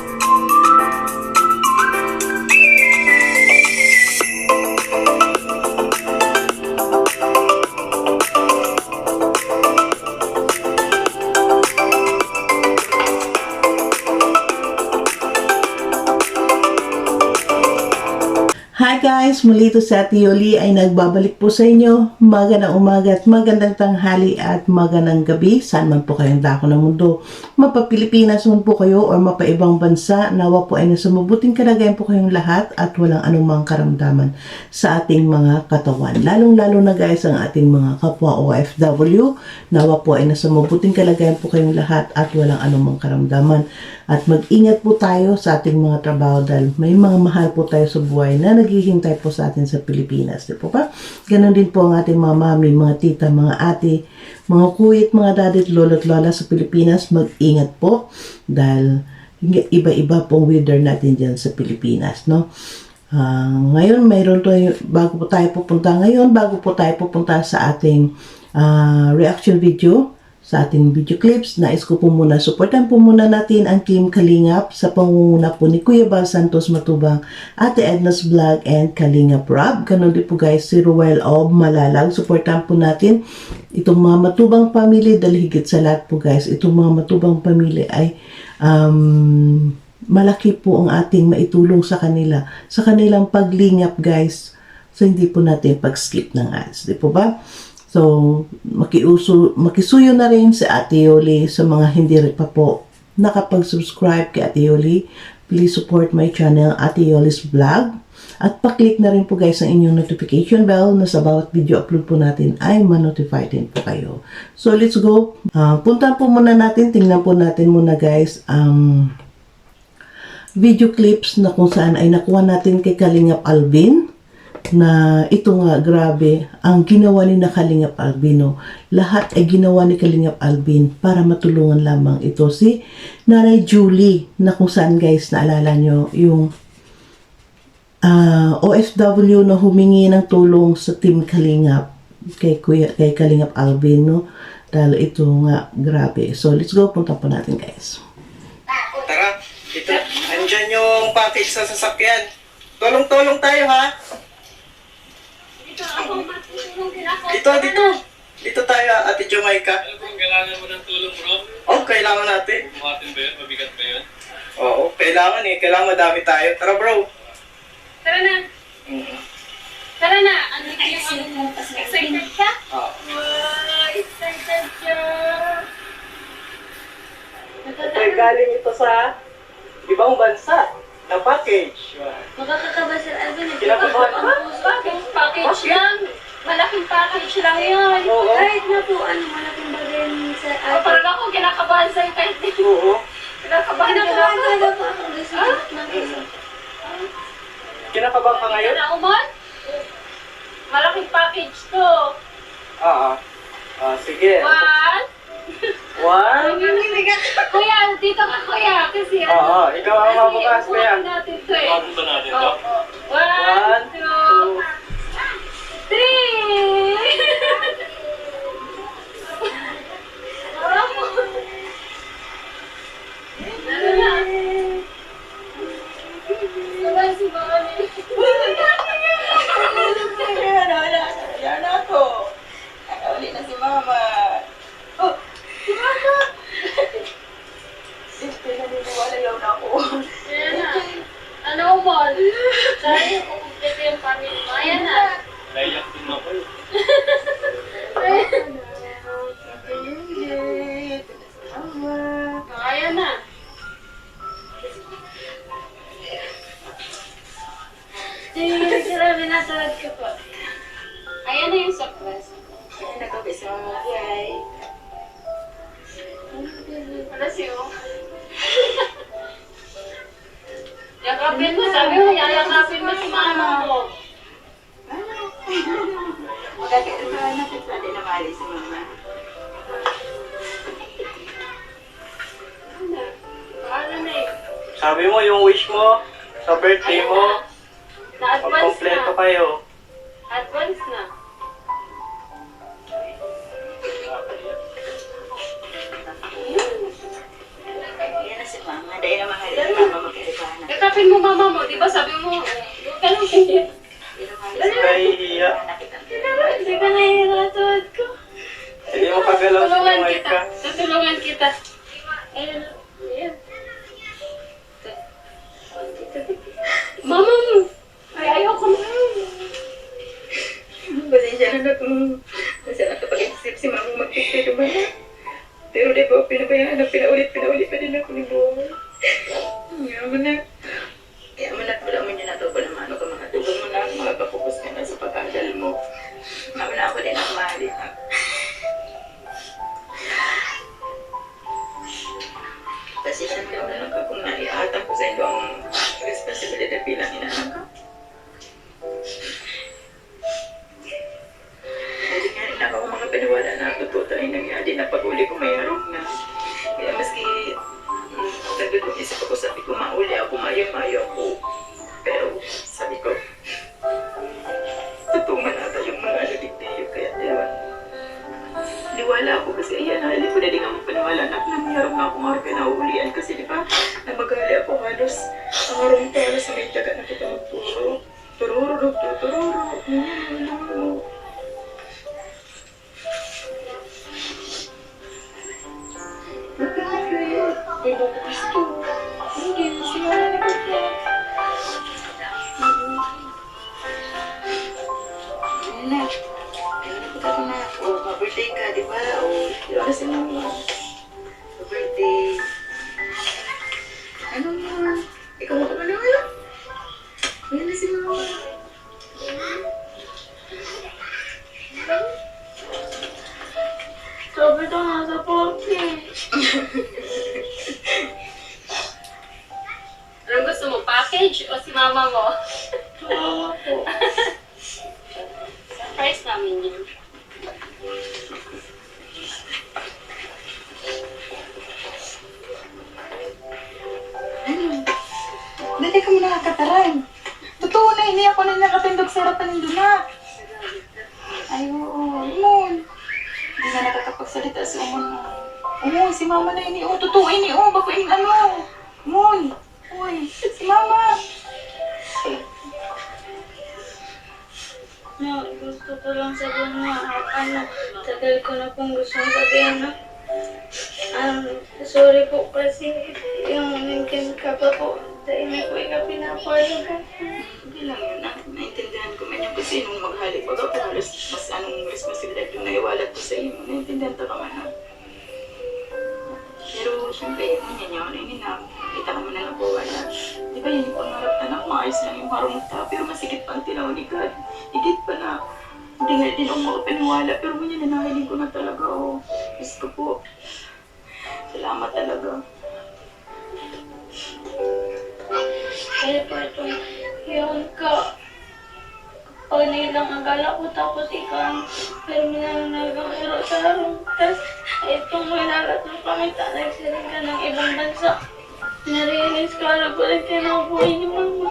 Thank you. Guys! Muli ito si Ate Yoli ay nagbabalik po sa inyo. Magandang umaga at magandang tanghali at magandang gabi. Saan man po kayong dako ng mundo. Mapa-Pilipinas man po kayo o mapa-ibang bansa. Nawa po ay nasa mabuting kalagayan po kayong lahat at walang anumang karamdaman sa ating mga katawan. Lalong-lalo na guys ang ating mga kapwa OFW. Nawa po ay nasa mabuting kalagayan po kayong lahat at walang anumang karamdaman. At mag-ingat po tayo sa ating mga trabaho dahil may mga mahal po tayo sa buhay na naghihintay po sa atin sa Pilipinas. Di po ba? Ganon din po ang ating mga mami, mga tita, mga ate, mga kuya mga daddy at lolo at lola sa Pilipinas. Mag-ingat po dahil iba-iba pong weather natin dyan sa Pilipinas. No? Ah, ngayon, mayroon tayo, bago po tayo pupunta ngayon, bago po tayo pupunta sa ating ah, reaction video, sa ating video clips, nais ko po muna, supportan po muna natin ang Team Kalingap sa pangunguna po ni Kuya Bal Santos Matubang, Ate Edna's Vlog, and Kalingap Rob. Ganon din po guys, si Ruel of Malalag. Supportan po natin itong mga matubang family dahil higit sa lahat po guys, itong mga matubang family ay um, malaki po ang ating maitulong sa kanila, sa kanilang paglingap guys, so hindi po natin pag-skip ng ads, di po ba? So, makiuso, makisuyo na rin si Ate Yoli sa mga hindi rin pa po nakapag-subscribe kay Ate Yoli. Please support my channel, Ate Yoli's Vlog. At paklik na rin po guys ang inyong notification bell na sa bawat video upload po natin ay ma-notify din po kayo. So, let's go. Uh, punta po muna natin, tingnan po natin muna guys ang video clips na kung saan ay nakuha natin kay Kalingap Alvin na ito nga grabe ang ginawa ni na Kalingap Albino lahat ay ginawa ni Kalingap Albin para matulungan lamang ito si Nanay Julie na kung saan guys naalala nyo yung ah, OFW na humingi ng tulong sa Team Kalingap kay, Kuya, kay Kalingap Alvin no? dahil ito nga grabe so let's go punta po natin guys Tara, ito, andyan yung package sa sasakyan. Tulong-tulong tayo ha. Dito, dito. Dito tayo, Ate Jamaica. Ano kung kailangan mo ng tulong, bro? Oh, kailangan natin. Buhatin ba yun? Mabigat ba yun? Oo, kailangan eh. Kailangan madami tayo. Tara bro. Tara na. Tara na. Ano yung excited ka? Oo. Wow, excited ka. Ito ay galing ito sa ibang bansa na package. Makakakaba Sir Alvin. Kinakabahan ka? Bakit? Package lang. Malaking package lang yun. Oo. Kahit na po, ano, malaking bagay ni Sir Alvin. Oh, parang ako kinakabahan sa'yo kahit di. Oo. Kinakabahan ka Kinakabahan na talaga po ako gusto Ah? ng Kinakabahan ka ngayon? na umon? Malaking package to. Oo. Ah, sige. One. One. Kuya, dito ka kuya. Kasi ano. Oo, ikaw ang mabukas, kuya. upuan natin to eh. Buhatin ba natin to? One, One, two, two. Ano Si Mama Yay. Wala siyo. Yakapin mo, sabi mo, yayakapin mo si mama mo. Magkakaroon na kita din na mali si Mama. Ano. Sabi mo yung wish mo sa birthday mo, Na-advance na. kayo. Advance na. Mama. Dahil na mahal si Mama mama mo, di ba sabi mo, huwag ka lang kaya. Nahihiya. Hindi ka nahihiratuad ko. Hindi mo kagalaw sa Tulungan buhay kita. ka. Tutulungan kita. Ayun. Ayun. Mama mo. Ay, ayoko na. Pasensya na na kung kasi nakapag-isip si mama magpipito ba na. Pero di ba, pinabayaan na pinaulit, pinaulit pa din ako ni Boy. Kaya mo na. Kaya mo na, wala mo niya na ito pa naman. Ano ka mga tugon mo na, magpapokus ka ba, namagali ako halos ang harong para sa may taga na kita magturo. Tururo, tururo, tururo. Anong gusto mo? Package o si mama mo? Oo po. Surprise namin yun. Dali ka muna nakataran. Totoo na, hindi ako na nakatindog sa harapan ng duna. Ay, oo. Umon. Hindi na nakakapagsalita si Umon. Umon, si Mama na ini. Oh, totoo ini. Oh, bako ini ano. Umon. Uy, si Mama. No, gusto ko lang sabihin na ano, tagal ko na pong gustong sabihin na um, sorry po kasi yung naging ka pa po dahil na po ikaw pinapayagan. Hindi lang yun. ah. Naintindihan ko man yun kasi nung maghalik ko ako halos mas anong responsibilidad yung naiwalat ko sa iyo. Naintindihan ko naman ha. Pero siyempre, yun yan yun. Ayun na, kita ka mo na wala. Di ba yun yung pangarap na na maayos lang yung harong ta. Pero masigit pa ang tinaw ni God. Higit pa na hindi nga din ako makapaniwala. Pero ganyan na nahiling ko na talaga. Oh. Diyos ko po. Salamat talaga. Kaya po ito, yun ka. Pag nilang akala ko tapos ikaw ang terminal na nagkamero sa harong. Tapos itong may lalat ng pamita, nagsiring ka ng ibang bansa. Narealize ko na balik ka na buhay ni mama.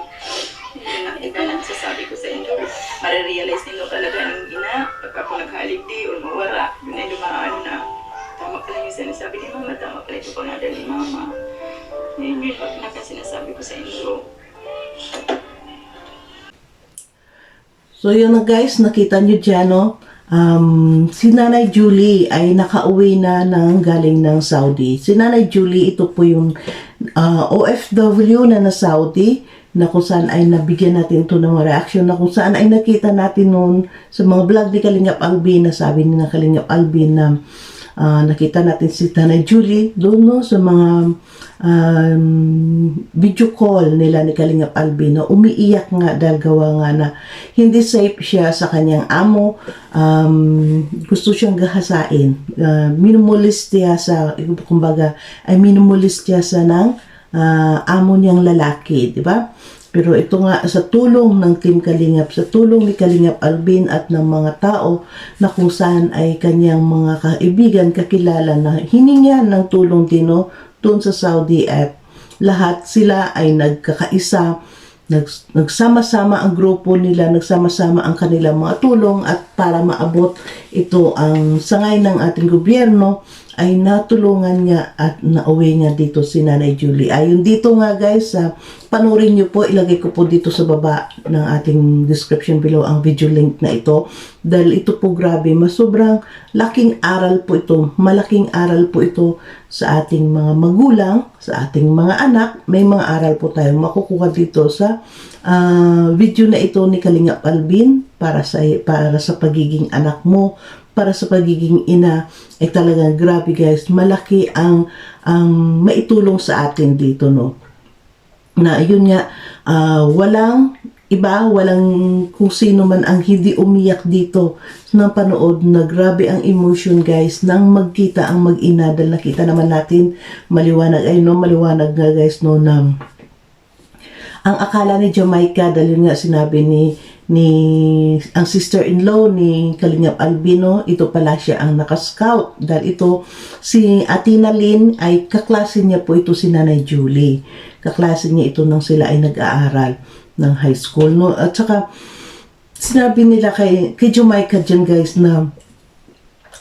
Yun ang ika lang sasabi ko sa inyo. Marirealize ninyo talaga ng ina. Pag ako naghalib di or mawara, yun ay lumaano na. Tama pala yung sinasabi ni mama, tama pala ito pangalan ni mama. Yun yun, pag nakan sinasabi ko sa inyo. So yun na guys, nakita nyo dyan, no? Um, si Nanay Julie ay nakauwi na ng galing ng Saudi. Si Nanay Julie, ito po yung ah, OFW na na Saudi na kung saan ay nabigyan natin ito ng reaction na kung saan ay nakita natin noon sa mga vlog ni Kalingap Alvin na sabi ni na Kalingap Alvin na ah, nakita natin si Nanay Julie doon no, sa mga um, video call nila ni Kalingap Alvin na umiiyak nga dahil gawa nga na hindi safe siya sa kanyang amo. Um, gusto siyang gahasain. Uh, minumulis siya sa kumbaga ay minumulis siya sa ng ah, amo niyang lalaki di ba pero ito nga sa tulong ng Team Kalingap, sa tulong ni Kalingap Alvin at ng mga tao na kung saan ay kanyang mga kaibigan, kakilala na hiningan ng tulong din no, doon sa Saudi at lahat sila ay nagkakaisa, nags- nagsama-sama ang grupo nila, nagsama-sama ang kanilang mga tulong at para maabot ito ang sangay ng ating gobyerno ay natulungan niya at nauwi niya dito si Nanay Julie. Ayun dito nga guys, sa panurin niyo po, ilagay ko po dito sa baba ng ating description below ang video link na ito. Dahil ito po grabe, mas sobrang laking aral po ito, malaking aral po ito sa ating mga magulang, sa ating mga anak. May mga aral po tayong makukuha dito sa ah, video na ito ni Kalingap Alvin para sa para sa pagiging anak mo, para sa pagiging ina ay talagang grabe guys malaki ang ang maitulong sa atin dito no? Na yun nga ah, walang iba walang kung sino man ang hindi umiyak dito na panood na grabe ang emotion guys nang magkita ang mag-ina dahil nakita naman natin maliwanag. Ay no maliwanag nga guys no na ang akala ni Jamaica dahil nga sinabi ni ni ang sister-in-law ni Kalingap Albino, ito pala siya ang naka-scout dahil ito si Atina Lynn ay kaklase niya po ito si Nanay Julie. Kaklase niya ito nang sila ay nag-aaral ng high school no at saka sinabi nila kay kay Jamaica dyan guys na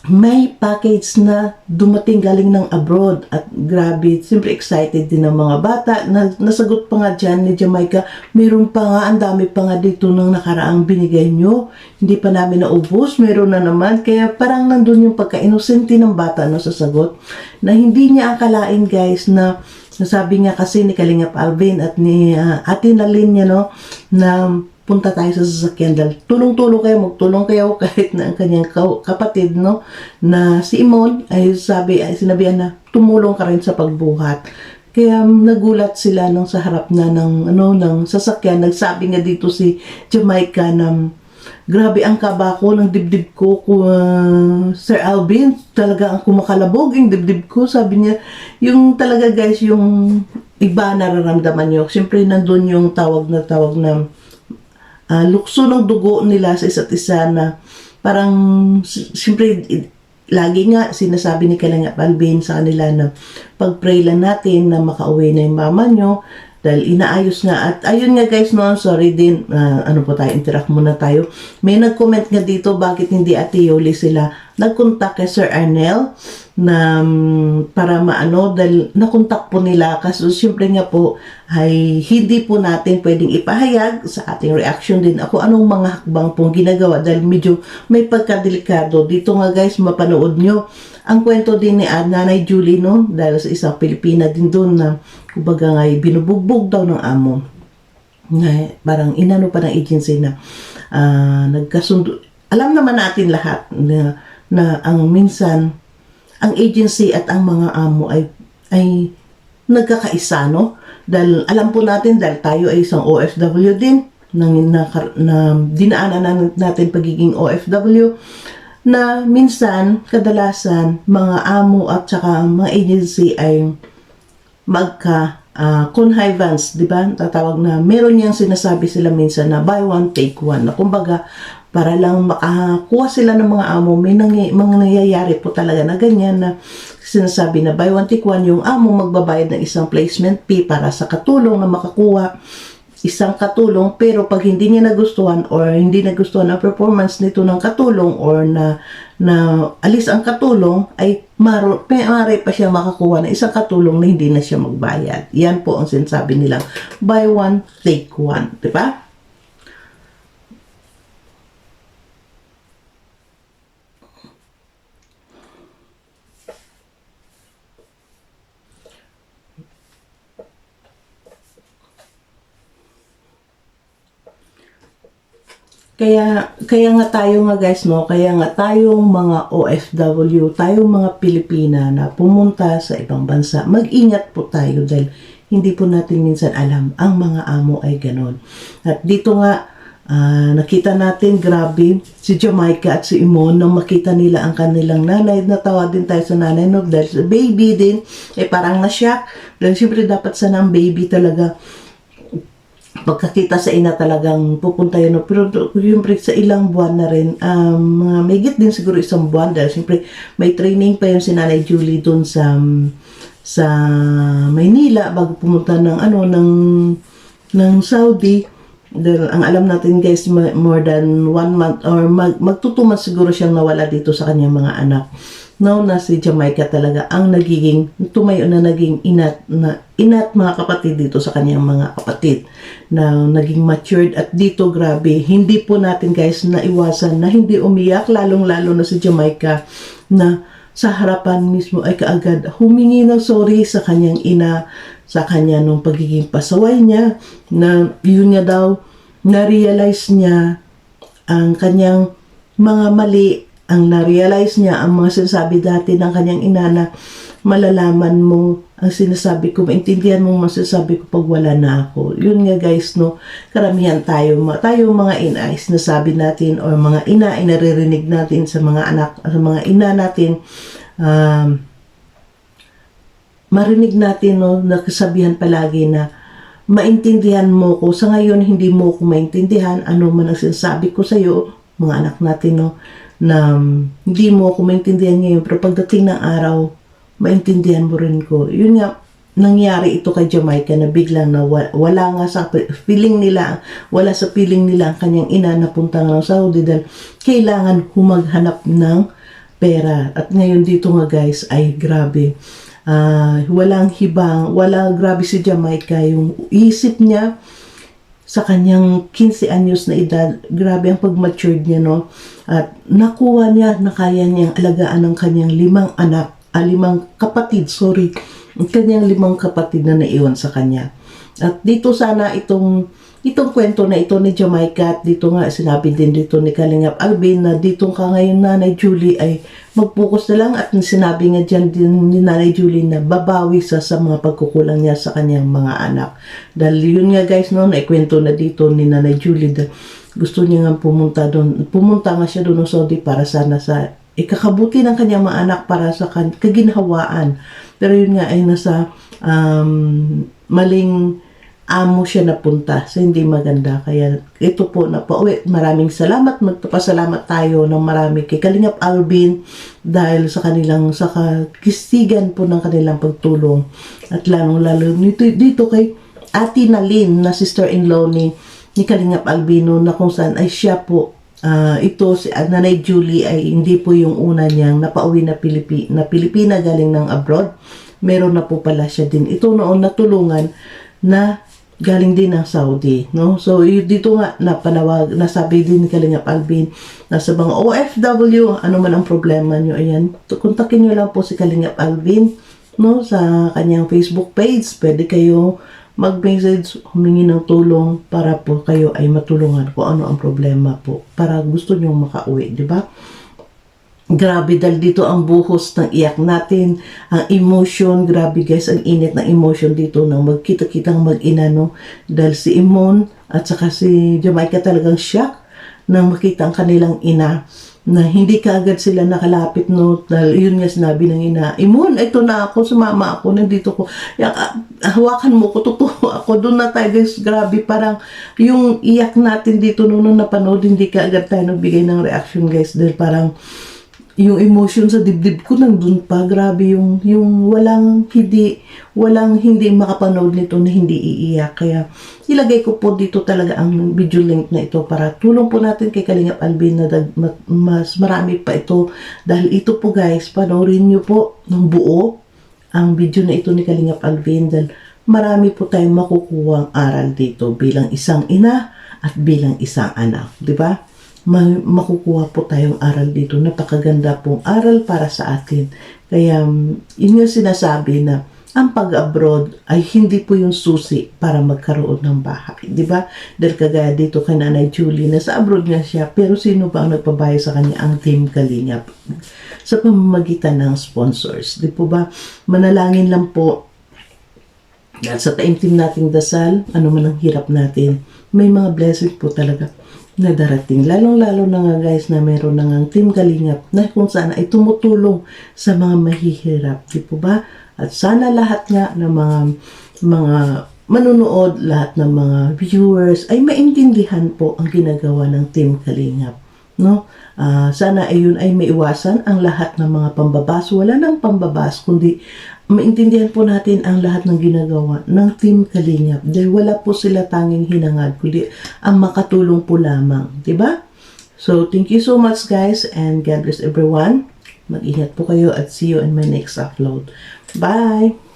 may package na dumating galing ng abroad at grabe, siyempre excited din ng mga bata. Na, nasagot pa nga dyan ni Jamaica, meron pa nga, ang dami pa nga dito ng nakaraang binigay nyo. Hindi pa namin naubos, meron na naman. Kaya parang nandun yung pagka-inosente ng bata na sasagot na hindi niya akalain guys na nasabi nga kasi ni Kalingap Alvin at ni uh, Ate Nalin niya no, na punta tayo sa sasakyan dahil tulong-tulong kayo, magtulong kayo kahit na ang kanyang ka- kapatid, no, na si Imon ay sabi, ay sinabihan na tumulong ka rin sa pagbuhat. Kaya um, nagulat sila nung sa harap na ng, ano, ng sasakyan. Nagsabi nga dito si Jamaica na grabe ang kaba ko ng dibdib ko kung uh, Sir Alvin talaga ang kumakalabog yung dibdib ko sabi niya yung talaga guys yung iba nararamdaman nyo siyempre nandun yung tawag na tawag na ah, lukso ng dugo nila sa isa't isa na parang si- siyempre lagi nga sinasabi ni Kalangap Alvin sa kanila na pag-pray lang natin na makauwi na yung mama nyo dahil inaayos nga. At ayun nga guys no sorry din ah, ano po tayo interact muna tayo. May nag-comment nga dito bakit hindi Ate Yoli sila nag-contact kay Sir Arnel na mm, para maano dahil nakontak po nila kasi syempre nga po ay hindi po natin pwedeng ipahayag sa ating reaction din. Ako anong mga hakbang pong ginagawa? Dahil medyo may pagkadelikado. Dito nga guys mapanood nyo ang kwento din ni Ad, Nanay Julie no? Dahil sa isang Pilipina din doon na kumbaga nga binubugbog daw ng amo. Na parang inano pa ng agency na ah, nagkasundo alam naman natin lahat na, na ang minsan ang agency at ang mga amo ay ay nagkakaisa no dahil alam po natin dahil tayo ay isang OFW din nang na, na dinaanan na- natin pagiging OFW na minsan kadalasan mga amo at saka mga agency ay magka ah, connivance, di ba? Tatawag na, meron niyang sinasabi sila minsan na buy one, take one. Na kumbaga, para lang makakuha sila ng mga amo, may nangy- mga nangyayari po talaga na ganyan na sinasabi na buy one, take one, yung amo magbabayad ng isang placement fee para sa katulong na makakuha isang katulong pero pag hindi niya nagustuhan or hindi nagustuhan ang performance nito ng katulong or na na alis ang katulong ay maro, maaari pa siya makakuha ng isang katulong na hindi na siya magbayad. Yan po ang sinasabi nilang buy one, take one. Di Kaya, kaya nga tayo nga guys, no? Kaya nga tayong mga OFW, tayong mga Pilipina na pumunta sa ibang bansa, mag-ingat po tayo dahil hindi po natin minsan alam ang mga amo ay ganon. At dito nga, ah, nakita natin grabe si Jamaica at si Imon nang makita nila ang kanilang nanay. Natawa din tayo sa nanay no? dahil sa baby din, eh parang na-shock. Dahil siyempre dapat sana ang baby talaga pagkakita sa ina talagang pupunta yun. Pero siyempre sa ilang buwan na rin, um, mga may higit din siguro isang buwan dahil siyempre may training pa yun si Nanay Julie doon sa sa Maynila bago pumunta ng ano ng ng Saudi dahil ang alam natin guys more than one month or mag, magtutuman siguro siyang nawala dito sa kanyang mga anak no, na si Jamaica talaga ang nagiging, tumayo na naging inat, na, inat mga kapatid dito sa kanyang mga kapatid. Na naging matured at dito grabe, hindi po natin guys naiwasan na hindi umiyak, lalong-lalo na si Jamaica na sa harapan mismo ay kaagad humingi ng sorry sa kanyang ina, sa kanya nung pagiging pasaway niya, na yun niya daw, na-realize niya ang kanyang mga mali, ang na-realize niya ang mga sinasabi dati ng kanyang ina na malalaman mo ang sinasabi ko, maintindihan mo masasabi ko pag wala na ako. Yun nga guys, no, karamihan tayo, tayo mga ina, sinasabi natin or mga ina ay naririnig natin sa mga anak, sa mga ina natin, um, marinig natin no, nakasabihan palagi na maintindihan mo ko. Sa ngayon, hindi mo ko maintindihan ano man ang sinasabi ko sa iyo, mga anak natin, no, na um, hindi mo ako maintindihan ngayon. Pero pagdating ng araw, maintindihan mo rin ko. Yun nga, nangyari ito kay Jamaica na biglang na wa- wala nga sa feeling nila, wala sa feeling nila ang kanyang ina na punta ng Saudi dahil kailangan humaghanap ng pera. At ngayon dito nga guys ay grabe. Ah, walang hibang, wala grabe si Jamaica yung isip niya sa kanyang 15 anyos na edad, grabe ang pag-matured niya, no? At nakuha niya na kaya niyang alagaan ng kanyang limang anak, ah, limang kapatid, sorry, ang kanyang limang kapatid na naiwan sa kanya. At dito sana itong itong kwento na ito ni Jamaica at dito nga sinabi din dito ni Kalingap Alvin na dito ka ngayon Nanay Julie ay mag-focus na lang at sinabi nga dyan din ni Nanay Julie na babawi sa sa mga pagkukulang niya sa kanyang mga anak. Dahil yun nga guys no, naikwento na dito ni Nanay Julie dahil gusto niya nga pumunta doon. Pumunta nga siya doon sa Saudi para sana sa ikakabuti ng kanyang mga anak para sa kan- kaginhawaan. Pero yun nga ay nasa um, maling amo siya napunta sa hindi maganda. Kaya ito po na pauwi. Maraming salamat. Magpapasalamat tayo ng marami kay Kalingap Alvin dahil sa kanilang sa kisigan po ng kanilang pagtulong. At lalong lalo dito, dito kay Ate Nalin na sister-in-law ni, ni Kalingap Albino na kung saan ay siya po Ah, ito si ah, Nanay Julie ay hindi po yung una niyang napauwi na Pilipi na Pilipina galing ng abroad. Meron na po pala siya din. Ito noon natulungan na galing din ng Saudi, no? So dito nga napanawag, nasabi din ni Kalingap Alvin na sa mga OFW, ano man ang problema niyo, ayan, kontakin niyo lang po si Kalingap Alvin, no? Sa kanyang Facebook page, pwede kayo mag-message, humingi ng tulong para po kayo ay matulungan kung ano ang problema po para gusto nyo makauwi, di ba? Grabe dahil dito ang buhos ng iyak natin, ang emotion, grabe guys, ang init ng emotion dito nang magkita-kitang mag-ina, no? Dahil si Imon at saka si Jamaica talagang shock nang makita ang kanilang ina na hindi kaagad sila nakalapit no? Dahil yun nga sinabi ng ina Imon ito na ako sumama ako nandito ko. Yak, ah, hawakan mo ko totoo ako. Doon na tayo guys. Grabe parang yung iyak natin dito noon nung napanood hindi kaagad tayo nagbigay ng reaction guys. Dahil parang yung emotion sa dibdib ko nandun pa. Grabe yung yung walang hindi walang hindi makapanood nito na hindi iiyak. Kaya ilagay ko po dito talaga ang video link na ito para tulong po natin kay Kalingap Alvin na dag, ma- mas marami pa ito. Dahil ito po guys panoorin niyo po ng buo ang video na ito ni Kalingap Alvin dahil marami po tayong makukuha aral dito bilang isang ina at bilang isang anak, ba? Ma- makukuha po tayong aral dito. Napakaganda pong aral para sa atin. Kaya, mm, yun yung sinasabi na ang pag-abroad ay hindi po yung susi para magkaroon ng bahay. Di ba? Dahil kagaya dito kay Nanay Julie na sa abroad nga siya, pero sino ba ang nagpabahay sa kanya? Ang Team Kalingap. Sa pamamagitan ng sponsors. Di po ba? Manalangin lang po dahil sa taimtim nating dasal, ano man ang hirap natin, may mga blessing po talaga na darating. Lalong-lalo na nga guys na meron na nga Team Kalingap na kung saan ay tumutulong sa mga mahihirap. Di po ba? At sana lahat nga ng mga mga manunood, lahat ng mga viewers ay maintindihan po ang ginagawa ng Team Kalingap. No? Ah, sana ayun ay maiwasan ang lahat ng mga pambabas. Wala nang pambabas, kundi maintindihan po natin ang lahat ng ginagawa ng Team Kalingap. Dahil wala po sila tanging hinangad, kundi ang makatulong po lamang. 'di ba? So, thank you so much guys and God bless everyone. Mag-ingat po kayo at see you in my next upload. Bye!